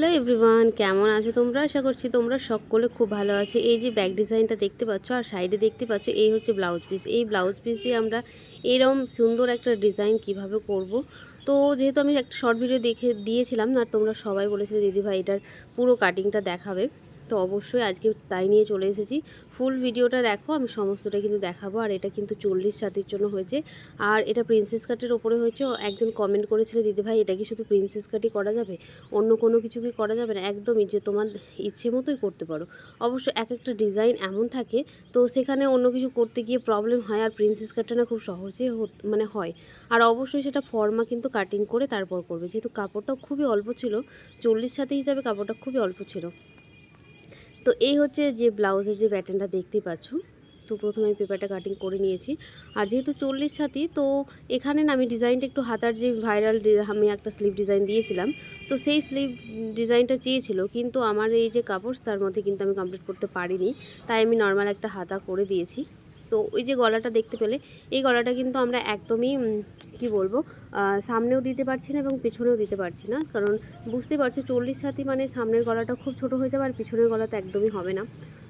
Hello everyone, কেমন আছো তোমরা? আশা করছি তোমরা সকলে খুব ভালো আছো। এই যে ব্যাক ডিজাইনটা দেখতে পাচ্ছ আর সাইডে দেখতে পাচ্ছ, এই হচ্ছে ব্লাউজ পিস। এই ব্লাউজ পিস দিয়ে আমরা এরম সুন্দর একটা ডিজাইন কীভাবে করব? তো যেহেতু আমি একটা শর্ট ভিডিও দেখে দিয়েছিলাম, আর তোমরা সবাই বলেছিলে দিদিভাই এটার পুরো কাটিংটা দেখাবে। তো অবশ্যই আজকে তাই নিয়ে চলে এসেছি। ফুল ভিডিওটা দেখো, আমি সমস্তটা কিন্তু দেখাবো। আর এটা কিন্তু চল্লিশ ছাতির জন্য হয়েছে। আর এটা প্রিন্সেস কাটের ওপরে হয়েছে। একজন কমেন্ট করেছিল, দিদি ভাই, এটা কি শুধু প্রিন্সেস কাটই করা যাবে? অন্য কোনো কিছু কি করা যাবে না? একদমই যে তোমার ইচ্ছে মতোই করতে পারো। অবশ্য এক একটা ডিজাইন এমন থাকে, তো সেখানে অন্য কিছু করতে গিয়ে প্রবলেম হয়। আর প্রিন্সেস কাটটা না খুব সহজে মানে হয়। আর অবশ্যই সেটা ফর্মা কিন্তু কাটিং করে তারপর করবে। যেহেতু কাপড়টাও খুবই অল্প ছিল, চল্লিশ সাথে হিসাবে কাপড়টা খুবই অল্প ছিল। তো এই হচ্ছে যে ব্লাউজের যে প্যাটার্নটা দেখতে পাচ্ছ, তো প্রথমে আমি পেপারটা কাটিং করে নিয়েছি। আর যেহেতু চল্লিশ সাথী তো এখানে না আমি ডিজাইনটা একটু হাতার যে ভাইরাল আমি একটা স্লিভ ডিজাইন দিয়েছিলাম, তো সেই স্লিভ ডিজাইনটা চেয়েছিল, কিন্তু আমার এই যে কাপড়, তার মধ্যে কিন্তু আমি কমপ্লিট করতে পারিনি। তাই আমি নর্মাল একটা হাতা করে দিয়েছি। তো ওই যে গলাটা দেখতে পেলে, এই গলাটা কিন্তু আমরা একদমই কি বলব সামনেও দিতে পারছি না এবং পেছনেও দিতে পারছি না। কারণ বুঝতে পারছ, চল্লিশ সাথী মানে সামনের গলাটা খুব ছোট হয়ে যাবে আর পিছনের গলা তো একদমই হবে না।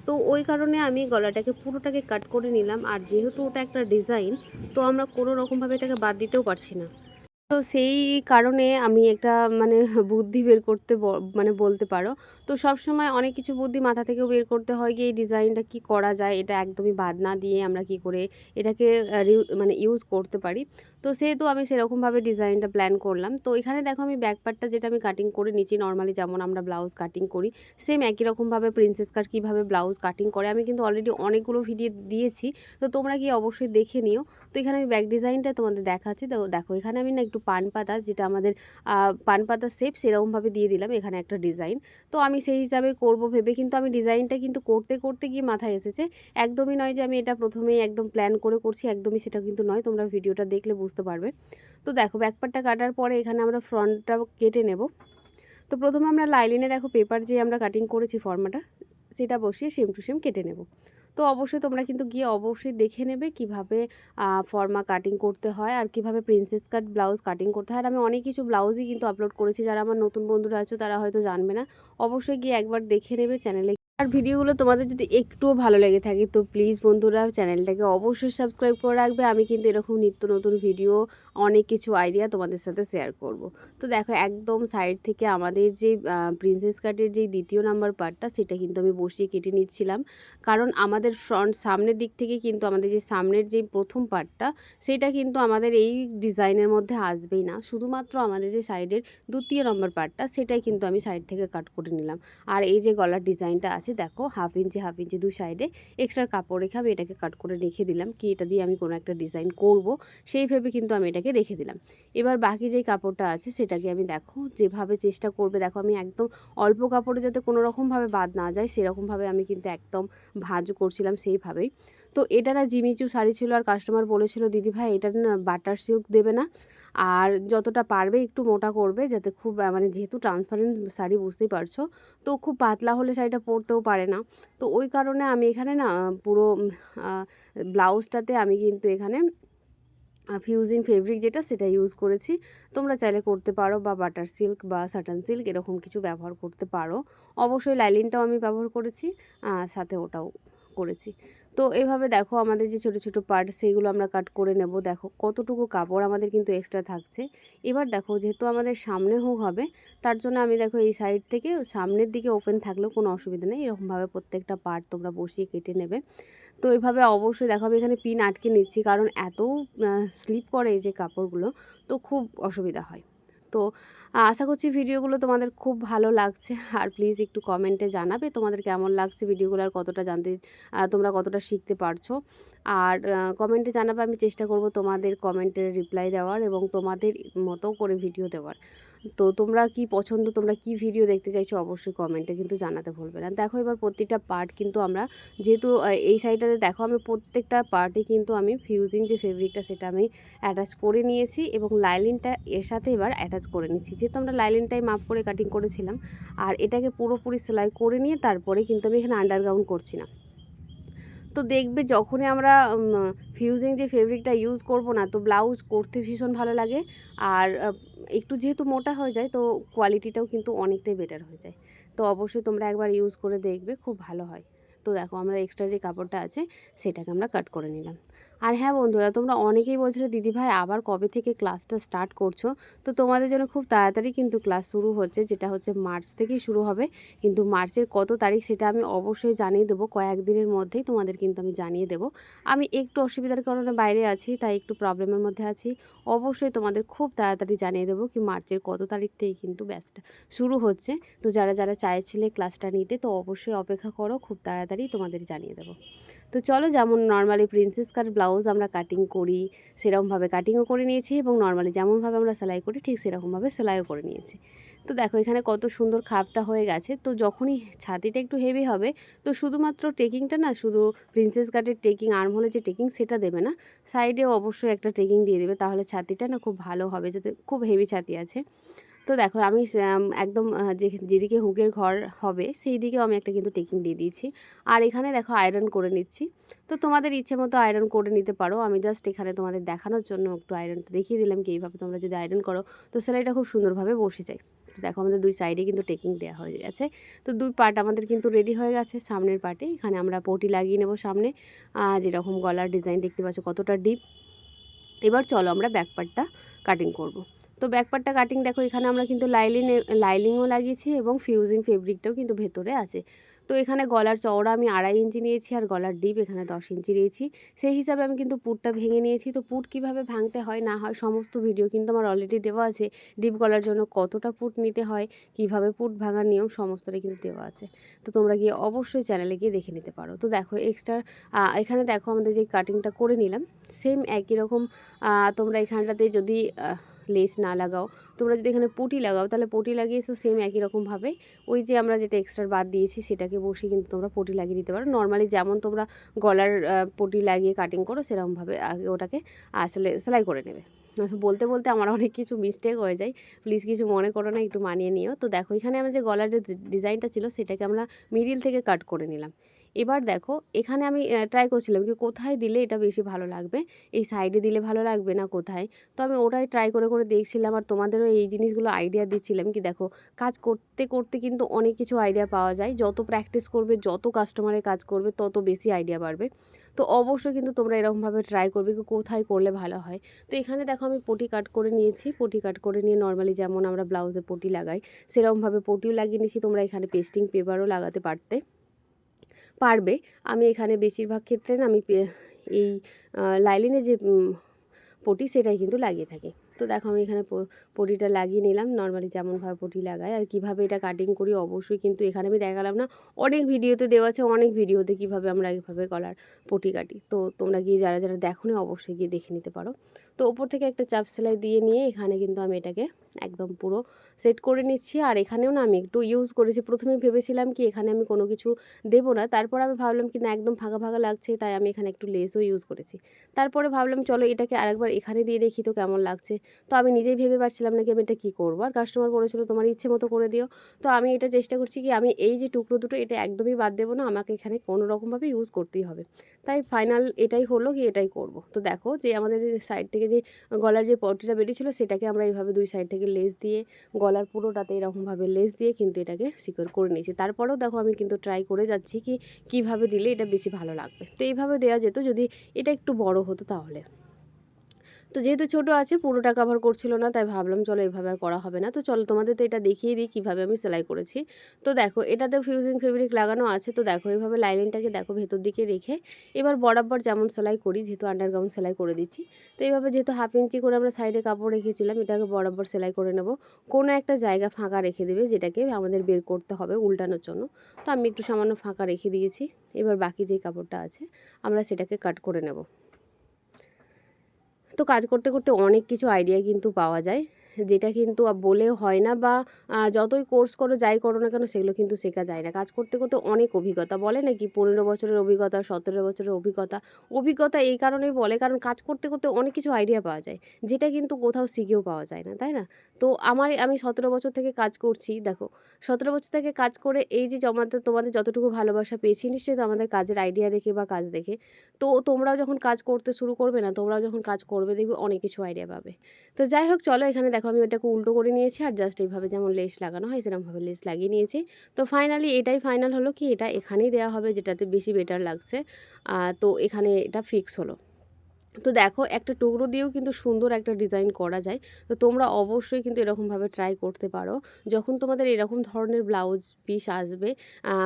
তো ওই কারণে আমি গলাটাকে পুরোটাকে কাট করে নিলাম। আর যেহেতু ওটা একটা ডিজাইন তো আমরা কোনো রকমভাবে এটাকে বাদ দিতেও পারছি না। তো সেই কারণে আমি একটা মানে বুদ্ধি বের করতে মানে বলতে পারো। তো সব সময় অনেক কিছু বুদ্ধি মাথা থেকেও বের করতে হয় কি এই ডিজাইনটা কি করা যায়, এটা একদমই বাদ না দিয়ে আমরা কি করে এটাকে মানে ইউজ করতে পারি। তো সেহেতু আমি সেরকমভাবে ডিজাইনটা প্ল্যান করলাম। তো এখানে দেখো আমি ব্যাক পার্টটা যেটা আমি কাটিং করে নিচ্ছি নর্মালি যেমন আমরা ব্লাউজ কাটিং করি সেম একই রকমভাবে প্রিন্সেস কাট কীভাবে ব্লাউজ কাটিং করে, আমি কিন্তু অলরেডি অনেকগুলো ভিডিও দিয়েছি। তো তোমরা কি অবশ্যই দেখে নিও। তো এখানে আমি ব্যাক ডিজাইনটা তোমাদের দেখাচ্ছি। তো দেখো, এখানে আমি না একটু পান পাতা যেটা আমাদের পান পাতা শেপ সেরকমভাবে দিয়ে দিলাম এখানে একটা ডিজাইন তো আমি সেই হিসাবে করব ভেবে কিন্তু আমি ডিজাইনটা কিন্তু করতে করতে গিয়ে মাথায় এসেছে। একদমই নয় যে আমি এটা প্রথমেই একদম প্ল্যান করে করছি, একদমই সেটা কিন্তু নয়। তোমরা ভিডিওটা দেখলে বুঝতে পারবে। তো দেখো ব্যাকপারটা কাটার পরে এখানে আমরা ফ্রন্টটা কেটে নেব। তো প্রথমে আমরা লাইলিনে দেখো পেপার যে আমরা কাটিং করেছি ফর্মাটা সেটা বসিয়ে সেম টু সেম কেটে নেব। তো অবশ্যই তোমরা কিন্তু গিয়ে অবশ্যই দেখে নেবে কীভাবে ফর্মা কাটিং করতে হয় আর কীভাবে প্রিন্সেস কাট ব্লাউজ কাটিং করতে হয়। আর আমি অনেক কিছু ব্লাউজই কিন্তু আপলোড করেছি, যারা আমার নতুন বন্ধুরা আছো তারা হয়তো জানবে না। অবশ্যই গিয়ে একবার দেখে নেবে চ্যানেলে আর ভিডিওগুলো তোমাদের যদি একটুও ভালো লেগে থাকে, তো প্লিজ বন্ধুরা চ্যানেলটাকে অবশ্যই সাবস্ক্রাইব করে রাখবে। আমি কিন্তু এরকম নিত্য নতুন ভিডিও অনেক কিছু আইডিয়া তোমাদের সাথে শেয়ার করব। তো দেখো, একদম সাইড থেকে আমাদের যে প্রিন্সেস কাটের যে দ্বিতীয় নাম্বার পার্টটা সেটা কিন্তু আমি বসিয়ে কেটে নিচ্ছিলাম। কারণ আমাদের ফ্রন্ট সামনের দিক থেকে কিন্তু আমাদের যে সামনের যে প্রথম পার্টটা সেটা কিন্তু আমাদের এই ডিজাইনের মধ্যে আসবেই না। শুধুমাত্র আমাদের যে সাইডের দ্বিতীয় নম্বর পার্টটা সেটাই কিন্তু আমি সাইড থেকে কাট করে নিলাম। আর এই যে গলার ডিজাইনটা আছে দেখো হাফ ইঞ্চি হাফ ইঞ্চি দু সাইডে এক্সট্রা কাপড় রেখে আমি এটাকে কাট করে রেখে দিলাম কি এটা দিয়ে আমি কোনো একটা ডিজাইন করব, সেই ভেবে কিন্তু আমি এটাকে রেখে দিলাম। এবার বাকি যেই কাপড়টা আছে সেটাকে আমি দেখো যেভাবে চেষ্টা করবে, দেখো আমি একদম অল্প কাপড়ে যাতে কোনো রকমভাবে বাদ না যায়, সেরকমভাবে আমি কিন্তু একদম ভাঁজ করছিলাম সেইভাবেই। তো এটা না জিমিচু শাড়ি ছিল আর কাস্টমার বলেছিল, দিদি ভাই, এটা না বাটার সিল্ক দেবে না। আর যতটা পারবে একটু মোটা করবে যাতে খুব মানে যেহেতু ট্রান্সপারেন্ট শাড়ি বুঝতেই পারছ, তো খুব পাতলা হলে শাড়িটা পরতেও পারে না। তো ওই কারণে আমি এখানে না পুরো ব্লাউজটাতে আমি কিন্তু এখানে ফিউজিং ফেব্রিক যেটা সেটা ইউজ করেছি। তোমরা চাইলে করতে পারো বা বাটার সিল্ক বা সাটান সিল্ক এরকম কিছু ব্যবহার করতে পারো। অবশ্যই লাইলিনটাও আমি ব্যবহার করেছি সাথে ওটাও করেছি। তো এভাবে দেখো আমাদের যে ছোটো ছোটো পার্ট সেইগুলো আমরা কাট করে নেব। দেখো কতটুকু কাপড় আমাদের কিন্তু এক্সট্রা থাকছে। এবার দেখো যেহেতু আমাদের সামনে হোক হবে, তার জন্য আমি দেখো এই সাইড থেকে সামনের দিকে ওপেন থাকলেও কোনো অসুবিধা নেই। এরকমভাবে প্রত্যেকটা পার্ট তোমরা বসিয়ে কেটে নেবে। তো এভাবে অবশ্যই দেখো আমি এখানে পিন আটকে নিচ্ছি, কারণ এত স্লিপ করে এই যে কাপড়গুলো, তো খুব অসুবিধা হয়। তো আশা করছি ভিডিওগুলো তোমাদের খুব ভালো লাগছে। আর প্লিজ একটু কমেন্টে জানাবে তোমাদের কেমন লাগছে ভিডিওগুলো আর কতটা জানতে তোমরা কতটা শিখতে পারছ। আর কমেন্টে জানাবে আমি চেষ্টা করব তোমাদের কমেন্টের রিপ্লাই দেওয়ার এবং তোমাদের মতো করে ভিডিও দেওয়ার। তো তোমরা কি পছন্দ, তোমরা কি ভিডিও দেখতে চাইছো অবশ্যই কমেন্টে কিন্তু জানাতে ভুলবে না। দেখো এবার প্রত্যেকটা পার্ট কিন্তু আমরা যেহেতু এই সাইডটাতে দেখো আমি প্রত্যেকটা পার্টে কিন্তু আমি ফিউজিং যে ফেব্রিকটা সেটা আমি অ্যাটাচ করে নিয়েছি এবং লাইলিনটা এর সাথে এবার অ্যাটাচ করে নিচ্ছি। যেহেতু আমরা লাইলিনটাই মাপ করে কাটিং করেছিলাম, আর এটাকে পুরোপুরি সেলাই করে নিয়ে তারপরে কিন্তু আমি এখানে আন্ডারগ্রাউন্ড করছি না। তো দেখবে যখনই আমরা ফিউজিং যে ফেব্রিকটা ইউজ করব না, তো ব্লাউজ করতে ভীষণ ভালো লাগে। আর একটু যেহেতু মোটা হয়ে যায়, তো কোয়ালিটিটাও কিন্তু অনেকটাই বেটার হয়ে যায়। তো অবশ্যই তোমরা একবার ইউজ করে দেখবে, খুব ভালো হয়। তো দেখো, আমরা এক্সট্রা যে কাপড়টা আছে, সেটাকে আমরা কাট করে নিলাম। আর হ্যাঁ বন্ধুরা, তোমরা অনেকেই বলছিলে, দিদি ভাই, আবার কবে থেকে ক্লাসটা স্টার্ট করছ? তো তোমাদের জন্য খুব তাড়াতাড়ি কিন্তু ক্লাস শুরু হচ্ছে, যেটা হচ্ছে মার্চ থেকেই শুরু হবে। কিন্তু মার্চের কত তারিখ সেটা আমি অবশ্যই জানিয়ে দেবো কয়েকদিনের মধ্যেই তোমাদের কিন্তু আমি জানিয়ে দেবো। আমি একটু অসুবিধার কারণে বাইরে আছি, তাই একটু প্রবলেমের মধ্যে আছি। অবশ্যই তোমাদের খুব তাড়াতাড়ি জানিয়ে দেবো কি মার্চের কত তারিখ থেকে কিন্তু ব্যাচটা শুরু হচ্ছে। তো যারা যারা চাইছিলে ক্লাসটা নিতে, তো অবশ্যই অপেক্ষা করো, খুব তাড়াতাড়ি তোমাদের জানিয়ে দেবো। তো চলো যেমন নর্মালি প্রিন্সেস কাট ব্লাউজ আমরা কাটিং করি, সেরকমভাবে কাটিংও করে নিয়েছি এবং নর্মালি যেমনভাবে আমরা সেলাই করি, ঠিক সেরকমভাবে সেলাইও করে নিয়েছি। তো দেখো এখানে কত সুন্দর খাপটা হয়ে গেছে, তো যখনই ছাতিটা একটু হেভি হবে, তো শুধুমাত্র টেকিংটা না, শুধু প্রিন্সেস কাটের টেকিং আর্ম হলে যে টেকিং সেটা দেবে না সাইডেও অবশ্যই একটা টেকিং দিয়ে দেবে, তাহলে ছাতিটা না খুব ভালো হবে, যাতে খুব হেভি ছাতি আছে। তো দেখো আমি একদম যেদিকে হুকের ঘর হবে সেই দিকেও আমি একটা কিন্তু টেকিং দিয়ে দিয়েছি। আর এখানে দেখো আয়রন করে নিচ্ছি। তো তোমাদের ইচ্ছে মতো আয়রন করে নিতে পারো। আমি জাস্ট এখানে তোমাদের দেখানোর জন্য একটু আয়রনটা দেখিয়ে দিলাম কি এইভাবে তোমরা যদি আয়রন করো। তো সেলাইটা খুব সুন্দরভাবে বসে যায়। দেখো আমাদের দুই সাইডে কিন্তু টেকিং দেওয়া হয়ে গেছে। তো দুই পার্ট আমাদের কিন্তু রেডি হয়ে গেছে সামনের পার্টে এখানে আমরা পটি লাগিয়ে নেব সামনে। যেরকম গলার ডিজাইন দেখতে পাচ্ছ কতটা ডিপ এবার চলো আমরা ব্যাক পার্টটা কাটিং করব। তো ব্যাক পার্টটা কাটিং দেখো, এখানে আমরা কিন্তু লাইলিং লাইলিংও লাগিয়েছি এবং ফিউজিং ফেব্রিকটাও কিন্তু ভেতরে আছে। তো এখানে গলার চওড়া আমি আড়াই ইঞ্চি নিয়েছি আর গলার ডিপ এখানে দশ ইঞ্চি নিয়েছি। সেই হিসাবে আমি কিন্তু পুটটা ভেঙে নিয়েছি। তো পুট কীভাবে ভাঙতে হয়, না হয় সমস্ত ভিডিও কিন্তু আমার অলরেডি দেওয়া আছে। ডিপ গলার জন্য কতটা পুট নিতে হয়, কীভাবে পুট ভাঙার নিয়ম, সমস্তটাই কিন্তু দেওয়া আছে। তো তোমরা গিয়ে অবশ্যই চ্যানেলে গিয়ে দেখে নিতে পারো। তো দেখো এক্সট্রা এখানে দেখো আমাদের যে কাটিংটা করে নিলাম সেম একই রকম তোমরা এখানটাতে যদি লেস না লাগাও। তোমরা যদি এখানে পটি লাগাও তাহলে পটি লাগিয়ে তো সেম একই রকমভাবে ওই যে আমরা যেটা এক্সট্রা বাদ দিয়েছি সেটাকে বসিয়ে কিন্তু তোমরা পটি লাগিয়ে নিতে পারো। নর্মালি যেমন তোমরা গলার পটি লাগিয়ে কাটিং করো সেরকমভাবে আগে ওটাকে আসলে সেলাই করে নেবে। আচ্ছা, বলতে বলতে আমার অনেক কিছু মিস্টেক হয়ে যায়। প্লিজ কিছু মনে করো না একটু মানিয়ে নিও। তো দেখো এখানে আমার যে গলার ডিজাইনটা ছিল সেটাকে আমরা মিডিল থেকে কাট করে নিলাম। এবার দেখো, এখানে আমি ট্রাই করছিলাম কি কোথায় দিলে এটা বেশি ভালো লাগবে? এই সাইডে দিলে ভালো লাগবে না কোথায়? তো আমি ওটাই ট্রাই করে করে দেখছিলাম আর তোমাদেরও এই জিনিসগুলো আইডিয়া দিচ্ছিলাম কি দেখো, কাজ করতে করতে কিন্তু অনেক কিছু আইডিয়া পাওয়া যায়। যত প্র্যাকটিস করবে, যত কাস্টমারের কাজ করবে, তত বেশি আইডিয়া বাড়বে। তো অবশ্যই কিন্তু তোমরা এরকমভাবে ট্রাই করবে কি কোথায় করলে ভালো হয়। তো এখানে দেখো আমি পটি কাট করে নিয়েছি। পটি কাট করে নিয়ে নর্মালি যেমন আমরা ব্লাউজে পটি লাগাই, সেরকমভাবে পটিও লাগিয়ে নিয়েছি। তোমরা এখানে পেস্টিং পেপারও লাগাতে পারতে। পারবে। আমি এখানে বেশিরভাগ ক্ষেত্রে না আমি এই লাইলিনে যে পটি সেটাই কিন্তু লাগিয়ে থাকি। তো দেখো আমি এখানে পটিটা লাগিয়ে নিলাম। নর্মালি যেমনভাবে পটি লাগাই আর কীভাবে এটা কাটিং করি অবশ্যই কিন্তু এখানে আমি দেখালাম না। অনেক ভিডিওতে দেওয়া আছে, অনেক ভিডিওতে কীভাবে আমরা এইভাবে গলার পটি কাটি। তো তোমরা গিয়ে যারা যারা দেখো না অবশ্যই গিয়ে দেখে নিতে পারো। তো ওপর থেকে একটা চাপ সেলাই দিয়ে নিয়ে এখানে কিন্তু আমি এটাকে একদম পুরো সেট করে নিচ্ছি। আর এখানেও না আমি একটু ইউজ করেছি। প্রথমে ভেবেছিলাম কি এখানে আমি কোনো কিছু দেবো না। তারপর আমি ভাবলাম কি না একদম ফাঁকা ফাঁকা লাগছে, তাই আমি এখানে একটু লেসও ইউজ করেছি। তারপরে ভাবলাম, চলো এটাকে আরেকবার এখানে দিয়ে দেখি তো কেমন লাগছে। তো আমি নিজেই ভেবে পারছিলাম না কি আমি এটা কী করব? আর কাস্টমার বলেছিল, তোমার ইচ্ছে মতো করে দিও। তো আমি এটা চেষ্টা করছি কি, আমি এই যে টুকরো দুটো, এটা একদমই বাদ দেবো না। আমাকে এখানে কোনো রকমভাবে ইউজ করতেই হবে। তাই ফাইনাল এটাই হলো কি, এটাই করব। তো দেখো যে আমাদের যে সাইড থেকে যে গলার যে পটিটা বেরিয়েছিল, সেটাকে আমরা এইভাবে দুই সাইড থেকে লেস দিয়ে, গলার পুরোটাতে এরকমভাবে লেস দিয়ে কিন্তু এটাকে সিকিউর করে নিয়েছি। তারপরেও দেখো আমি কিন্তু ট্রাই করে যাচ্ছি কি, কীভাবে দিলে এটা বেশি ভালো লাগবে। তো এইভাবে দেওয়া যেত, যদি এটা একটু বড় হতো তাহলে। তো যেহেতু ছোটো আছে, পুরোটা কভার করছিল না, তাই ভাবলাম চলো এভাবে আর করা হবে না। তো চলো তোমাদের তো এটা দেখিয়ে দিই কীভাবে আমি সেলাই করেছি। তো দেখো এটাতে ফিউজিং ফেব্রিক লাগানো আছে। তো দেখো এইভাবে লাইনিংটাকে দেখো ভেতর দিকে রেখে এবার বরাবর যেমন সেলাই করি, যেহেতু আন্ডারগ্রাউন্ড সেলাই করে দিচ্ছি। তো এইভাবে যেহেতু হাফ ইঞ্চি করে আমরা সাইডে কাপড় রেখেছিলাম, এটাকে বরাবর সেলাই করে নেব। কোনো একটা জায়গা ফাঁকা রেখে দেবে, যেটাকে আমাদের বের করতে হবে উল্টানোর জন্য। তো আমি একটু সামান্য ফাঁকা রেখে দিয়েছি। এবার বাকি যে কাপড়টা আছে, আমরা সেটাকে কাট করে নেব। তো কাজ করতে করতে অনেক কিছু আইডিয়া কিন্তু পাওয়া যায়। যেটা কিন্তু বলেও হয় না বা যতই কোর্স করো যাই করো না কেন সেগুলো কিন্তু শেখা যায় না। কাজ করতে করতে অনেক অভিজ্ঞতা। বলে নাকি পনেরো বছরের অভিজ্ঞতা, সতেরো বছরের অভিজ্ঞতা। অভিজ্ঞতা এই কারণেই বলে কারণ কাজ করতে করতে অনেক কিছু আইডিয়া পাওয়া যায়। যেটা কিন্তু কোথাও শিখেও পাওয়া যায় না, তাই না? তো আমার, আমি সতেরো বছর থেকে কাজ করছি, দেখো। সতেরো বছর থেকে কাজ করে এই যে জমাতে, তোমাদের যতটুকু ভালোবাসা পেয়েছি, নিশ্চয়ই তো আমাদের কাজের আইডিয়া দেখে বা কাজ দেখে। তো তোমরাও যখন কাজ করতে শুরু করবে না, তোমরাও যখন কাজ করবে দেখবে অনেক কিছু আইডিয়া পাবে। তো যাই হোক, চলো এখানে দেখো আমি ওটাকে উল্টো করে নিয়েছি আর জাস্ট এইভাবে যেমন লেস লাগানো হয়, সেরকমভাবে লেস লাগিয়ে নিয়েছি। তো ফাইনালি এটাই ফাইনাল হলো কি, এটা এখানেই দেওয়া হবে যেটাতে বেশি বেটার লাগছে। তো এখানে এটা ফিক্স হলো। তো দেখো একটা টুকরো দিয়েও কিন্তু সুন্দর একটা ডিজাইন করা যায়। তো তোমরা অবশ্যই কিন্তু এরকমভাবে ট্রাই করতে পারো। যখন তোমাদের এরকম ধরনের ব্লাউজ পিস আসবে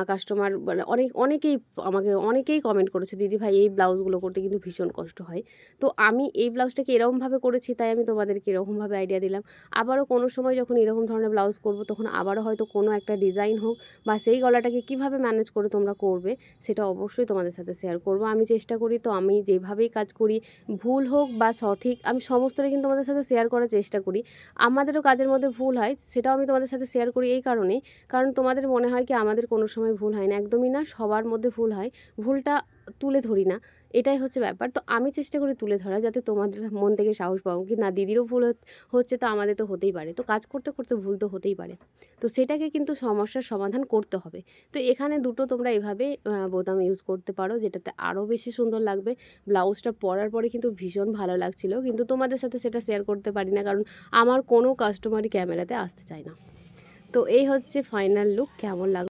কাস্টমার মানে অনেক, অনেকেই আমাকে, অনেকেই কমেন্ট করেছে, দিদি ভাই, এই ব্লাউজগুলো করতে কিন্তু ভীষণ কষ্ট হয়। তো আমি এই ব্লাউজটাকে এরকমভাবে করেছি, তাই আমি তোমাদেরকে এরকমভাবে আইডিয়া দিলাম। আবারও কোনো সময় যখন এরকম ধরনের ব্লাউজ করব, তখন আবারও হয়তো কোনো একটা ডিজাইন হোক বা সেই গলাটাকে কীভাবে ম্যানেজ করে তোমরা করবে, সেটা অবশ্যই তোমাদের সাথে শেয়ার করব। আমি চেষ্টা করি তো আমি যেভাবেই কাজ করি ভুল হোক বা সঠিক, আমি সমস্তটা কিন্তু তোমাদের সাথে শেয়ার করার চেষ্টা করি। আমাদেরও কাজের মধ্যে ভুল হয়, সেটাও আমি তোমাদের সাথে শেয়ার করি এই কারণে। কারণ তোমাদের মনে হয় কি, আমাদের কোনো সময় ভুল হয় না, একদমই না, সবার মধ্যে ভুল হয়। ভুলটা তুলে ধরি না। এটাই হচ্ছে ব্যাপার। তো আমি চেষ্টা করি তুলে ধরা যাতে তোমাদের মন থেকে সাহস পাবো কি না, দিদিরও ভুল হচ- হচ্ছে তো আমাদের তো হতেই পারে। তো কাজ করতে করতে ভুল তো হতেই পারে। তো সেটাকে কিন্তু সমস্যার সমাধান করতে হবে। তো এখানে দুটো তোমরা এভাবে বোতাম ইউজ করতে পারো যেটাতে আরও বেশি সুন্দর লাগবে। ব্লাউজটা পরার পরে কিন্তু ভীষণ ভালো লাগছিল। কিন্তু তোমাদের সাথে সেটা শেয়ার করতে পারি না কারণ আমার কোনো কাস্টমারই ক্যামেরাতে আসতে চায় না। তো এই হচ্ছে ফাইনাল লুক কেমন লাগল?